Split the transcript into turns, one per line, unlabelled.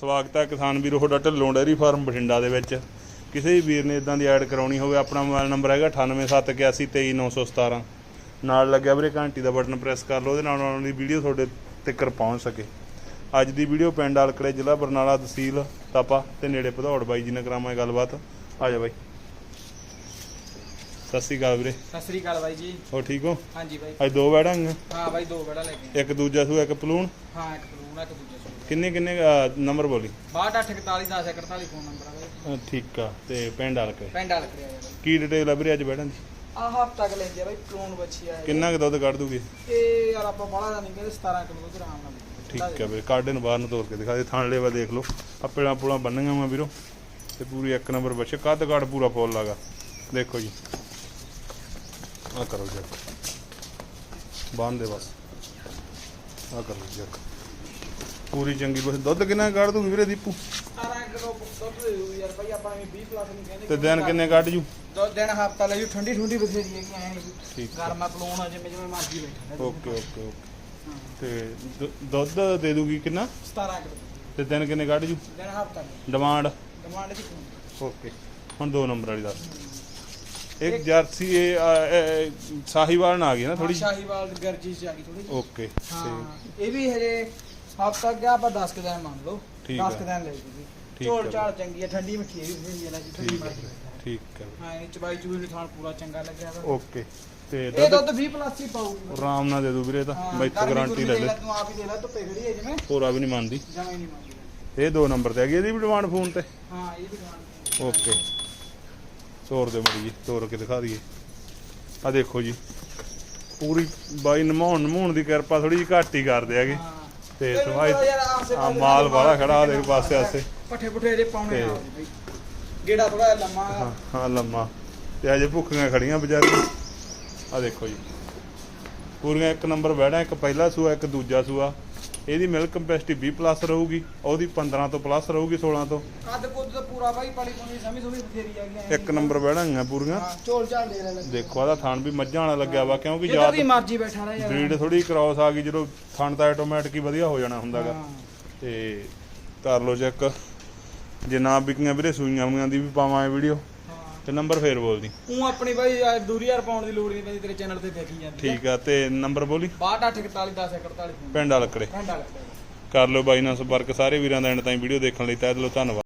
ਸਵਾਗਤ ਹੈ ਕਿਸਾਨ ਵੀਰੋ, ਤੁਹਾਡਾ ਢਿੱਲੋਂ ਡੈਰੀ ਫਾਰਮ ਬਠਿੰਡਾ ਦੇ ਵਿੱਚ। ਕਿਸੇ ਵੀ ਵੀਰ ਨੇ ਇਦਾਂ ਦੀ ਐਡ ਕਰਾਉਣੀ ਹੋਵੇ, ਆਪਣਾ ਮੋਬਾਈਲ ਨੰਬਰ ਹੈਗਾ 9871823917 ਨਾਲ ਲੱਗਿਆ ਵੀਰੇ, ਘੰਟੀ ਦਾ ਬਟਨ ਪ੍ਰੈਸ ਕਰ ਲਓ, ਉਹਦੇ ਨਾਲ ਆਉਣ ਦੀ ਵੀਡੀਓ ਤੁਹਾਡੇ ਤੱਕ ਪਹੁੰਚ ਸਕੇ। ਅੱਜ ਦੀ ਵੀਡੀਓ ਪਿੰਡ ਆਲਕੜੇ ਜ਼ਿਲ੍ਹਾ ਬਰਨਾਲਾ ਤਹਿਸੀਲ, ਤਾਪਾ ਤੇ ਨੇੜੇ ਭਦੌੜ ਬਾਈ ਜੀ ਨਾਲ ਕਰਾਵਾਂਗੇ ਗੱਲਬਾਤ। ਆ ਜਾ ਬਾਈ। ਸਤਿ ਸ਼੍ਰੀ ਅਕਾਲ ਵੀਰੇ।
ਸਤਿ ਸ੍ਰੀ ਅਕਾਲ ਬਾਈ ਜੀ।
ਹੋ ਠੀਕ ਹੋ?
ਹਾਂਜੀ ਬਾਈ।
ਅੱਜ ਦੋ ਬੈੜਾਂਗੇ
ਹਾਂ ਬਾਈ ਦੋ ਬੜਾ ਲੈ ਕੇ
ਇੱਕ ਦੂਜਾ ਸੂ ਇੱਕ ਪਲੂਣ।
ਹਾਂ ਇੱਕ ਬਲੂਨ ਇੱਕ ਦੂਜਾ ਸੂਟ
ਕਿੰਨੇ ਕਿੰਨੇ ਨੰਬਰ ਬੋਲੀ?
6241 10 41 ਫੋਨ ਨੰਬਰ ਆ ਬਾਈ।
ਠੀਕ ਆ ਤੇ ਪਿੰਡ ਆਲਕੜੇ
ਪਿੰਡ ਕਰਿਆ ਬਾਈ?
ਕੀ ਡਿਟੇਲ ਆ ਵੀਰੇ ਅੱਜ ਬੈੜਾਂ ਦੀ?
ਆਹ ਹਫਤਾ ਕ ਲੈਂਦੇ ਆ ਬਾਈ ਕਲੋਨ ਬੱਚੀ ਆ।
ਕਿੰਨਾ ਕੁ ਦੁੱਧ ਕੱਢ ਦੂਗੀ?
ਇਹ ਯਾਰ ਆਪਾਂ ਬੜਾ ਦਾ ਨਹੀਂ ਕਹਿੰਦੇ 17 ਕਿਲੋ ਦੁੱਧ ਆਰਾਮ ਨਾਲ
ਠੀਕ ਆ ਵੀਰੇ ਕਾਢੇ ਨੂੰ ਬਾਹਰ ਨੂੰ ਤੋੜ ਕੇ ਦਿਖਾ ਦੇ ਥਣ ਲੈਵਾ ਦੇਖ ਲਓ। ਆ ਪਿਲਾਂ ਪੁਲਾਂ ਬੰਨੀਆਂ ਵਾ ਵੀਰੋ ਤੇ ਪੂਰੀ ਇੱਕ ਨੰਬਰ ਬੱਚੇ ਕੱਦ ਕਾੜ ਪੂਰਾ ਫੁੱਲ ਲਾਗਾ ਦੇਖੋ ਜੀ। ਆ ਕਰੋ ਜੀ ਬੰਨ ਦੇ ਬਸ। ਆ ਕਰੋ ਜੀ ਪੂਰੀ ਚੰਗੀ ਬਸ। ਦੁੱਧ ਕਿੰਨਾ ਕੱਢ ਦੂਗੀ ਵੀਰੇ ਦੀਪੂ?
17 ਕਿਲੋ ਦੁੱਧ ਦੇ ਦੂ ਯਾਰ ਬਾਈ ਆਪਾਂ ਐਵੇਂ 20 ਪਲੱਸ ਨਹੀਂ ਕਹਿੰਦੇ
ਤੇ ਦਿਨ ਕਿੰਨੇ ਕੱਢ ਜੂ?
ਦੋ ਦਿਨ ਹਫਤਾ ਲੈ ਜੂ ਠੰਡੀ ਠੰਡੀ ਬਥੇਰੀ ਹੈ ਕਿ ਐਂ ਲੱਗੂ
ਠੀਕ।
ਗਰਮਾ ਕਲੋਨ ਆ ਜਿਵੇਂ ਜਿਵੇਂ ਮਰਜ਼ੀ ਬੈਠਾ
ਓਕੇ ਓਕੇ ਓਕੇ। ਤੇ ਦੁ- ਦੁੱਧ ਦੇ ਦੂਗੀ ਕਿੰਨਾ?
17 ਕਿਲੋ।
ਤੇ ਦਿਨ ਕਿੰਨੇ ਕੱਢ ਜੂ?
ਦਿਨ ਹਫਤਾ
ਡਿਮਾਂਡ?
ਡਿਮਾਂਡ ਦੀ
ਓਕੇ। ਹੁਣ ਦੋ ਨੰਬਰ ਵਾਲੀ ਦੱਸ। ਇੱਕ ਜਰਸੀ ਇਹ ਅ, ਅ, ਸਾਹੀਵਾਲ ਨਾ ਆ ਗਈ ਨਾ
ਥੋੜੀ
ਥੋੜੀ
ਸ਼ਾਹੀਵਾਲ ਗਰਜੀ ਚ ਆ ਗਈ ਥੋੜੀ
ਓਕੇ
ਹਾਂ ਇਹ ਵੀ ਹਜੇ ਹਫਤਾ ਗਿਆ ਆਪਾਂ 10 ਕੁ ਦਿਨ ਮੰਨ ਲਓ।
ਠੀਕ
10
ਆ।
ਕੁ ਦਿਨ ਲੈ ਜੂਗੀ
ਠੀਕ
ਝੋਲ
ਆ।
ਝਾਲ ਚੰਗੀ ਹੈ ਠੰਡੀ ਮਿੱਠੀ ਹੈ ਵੀ ਬਥੇਰੀ ਹੈ ਨਾ ਜੀ ਠੰਡੀ
ਠੀਕ ਹੈ
ਬੈਠਾ।
ਠੀਕ ਹੈ
ਹਾਂ ਇਹ ਚਬਾਈ ਚੂਈ ਨੂੰ ਥਾਣ ਪੂਰਾ ਚੰਗਾ ਲੱਗਿਆ ਵਾ।
ਓਕੇ ਤੇ
ਇਹ
ਦੁੱਧ?
ਦੁੱਧ 20 ਪਲੱਸ ਹੀ ਪਾਊਗੀ
ਆਰਾਮ ਨਾਲ ਦੇ ਦੂ ਵੀਰੇ ਤਾਂ
ਹਾਂ,
ਮੈਥੋਂ
ਗਰਮੀ
ਗਾਰੰਟੀ ਲੈ
ਗੁਰਮੀ
ਲੈ।
ਤੂੰ ਆਪ ਹੀ ਦੇ ਲੈ ਧੁੱਪੇ ਖੜੀ ਹੈ ਜਿਵੇਂ।
ਹੋਰਾ ਵੀ ਨਹੀਂ ਮੰਨਦੀ।
ਜਮਾਂ ਹੀ ਨਹੀਂ ਮੰਗਦੀ
ਇਹ ਦੋ ਨੰਬਰ ਤੇ ਹੈਗੀ ਇਹਦੀ ਵੀ ਡਿਮਾਂਡ ਫੋਨ ਤੇ?
ਹਾਂ ਇਹ ਵੀ ਦੁਕਾਨ
ਓਕੇ। ਤੋਰ ਦੇ ਜੀ ਤੋਰ ਕੇ ਦਿਖਾ ਦਈਏ। ਆ ਦੇਖੋ ਜੀ ਪੂਰੀ ਬਾਈ ਨਮਾਉਣ ਨਮਾਉਣ ਦੀ ਕਿਰਪਾ ਥੋੜੀ ਜਿਹੀ ਘੱਟ ਹੀ ਕਰਦੇ ਹੈਗੇ। ਤੇ
ਆਸੇ
ਆ ਮਾਲ
ਦਾ।
ਵਾਲਾ ਖੜਾ ਦੇਖ ਪਾਸੇ ਆਸੇ।
ਪੱਠੇ ਪੁੱਠੇ ਜੇ ਪਾਉਣੇ ਆ। ਬਈ ਗੇੜਾ ਥੋੜਾ ਲੰਮਾ।
ਹਾਂ ਹਾਂ ਲੰਮਾ। ਤੇ ਅਜੇ ਭੁੱਖੀਆਂ ਖੜੀਆਂ ਵਿਚਾਰੀਆਂ ਆ ਦੇਖੋ ਜੀ। ਪੂਰੀਆਂ ਇੱਕ ਨੰਬਰ ਬੈੜਾ ਇੱਕ ਪਹਿਲਾ ਸੂਆ ਇੱਕ ਦੂਜਾ ਸੂਆ। ਇਹਦੀ ਮਿਲਕ ਕੰਪੈਸਿਟੀ 20 ਪਲੱਸ ਰਹੂਗੀ ਉਹਦੀ 15 ਤੋਂ ਪਲੱਸ ਰਹੂਗੀ 16 ਤੋਂ।
ਕੱਦ ਕੁੱਦ ਤਾਂ ਪੂਰਾ ਬਾਈ ਪਲੀ ਪੁਣੀ ਸਮੀ ਸਮੀ ਬਥੇਰੀ ਆ ਗਈ
ਇੱਕ ਨੰਬਰ ਬੈੜਾਂਗੀਆਂ ਪੂਰੀਆਂ।
ਹਾਂ ਝੋਲ ਝਾਲ ਦੇ ਲੈ
ਦੇਖੋ ਆਦਾ ਥਣ ਵੀ ਮੱਝਾਂ ਵਾਲਾ ਲੱਗਿਆ ਵਾ ਕਿਉਂਕਿ ਜਾਤ
ਦੀ ਮਰਜ਼ੀ ਬੈਠਾ ਰਹਿ
ਬਰੀਡ ਥੋੜੀ ਕ੍ਰਾਸ ਆ ਗਈ ਜਦੋਂ ਥਣ ਤਾਂ ਆਟੋਮੈਟਿਕ ਹੀ ਵਧੀਆ ਹੋ ਜਾਣਾ ਹੁੰਦਾਗਾ। ਤੇ ਕਰ ਲਓ ਚੈੱਕ ਜੇ ਨਾ ਵਿਕੀਆਂ ਵੀਰੇ ਸੂਈਆਂ ਵੀਆਂ ਦੀ ਵੀ ਪਾਵਾਂਗੇ ਵੀਡੀਓ ਤੇ ਨੰਬਰ ਫੇਰ ਬੋਲਦੀ।
ਉਹ ਆਪਣੀ ਬਾਈ ਯਾਰ ਦੂਰੀ ਯਾਰ ਪਾਉਣ ਦੀ ਲੋੜ ਨਹੀਂ ਪੈਂਦੀ ਤੇਰੇ ਚੈਨਲ ਤੇ ਦੇਖੀ ਜਾਂਦੀ
ਠੀਕ ਆ ਤੇ ਨੰਬਰ ਬੋਲੀ?
6241 10 41
ਪਿੰਡ ਵਾਲਕੜੇ।
ਘੰਟਾ ਲੱਗਦਾ
ਕਰ ਲਓ ਬਾਈ ਨਾਲ ਸੰਪਰਕ ਸਾਰੇ ਵੀਰਾਂ ਦਾ ਐਂਡ ਤਾਈਂ ਵੀਡੀਓ ਦੇਖਣ ਲਈ ਤਹਿ ਦਿਲੋਂ ਧੰਨਵਾਦ।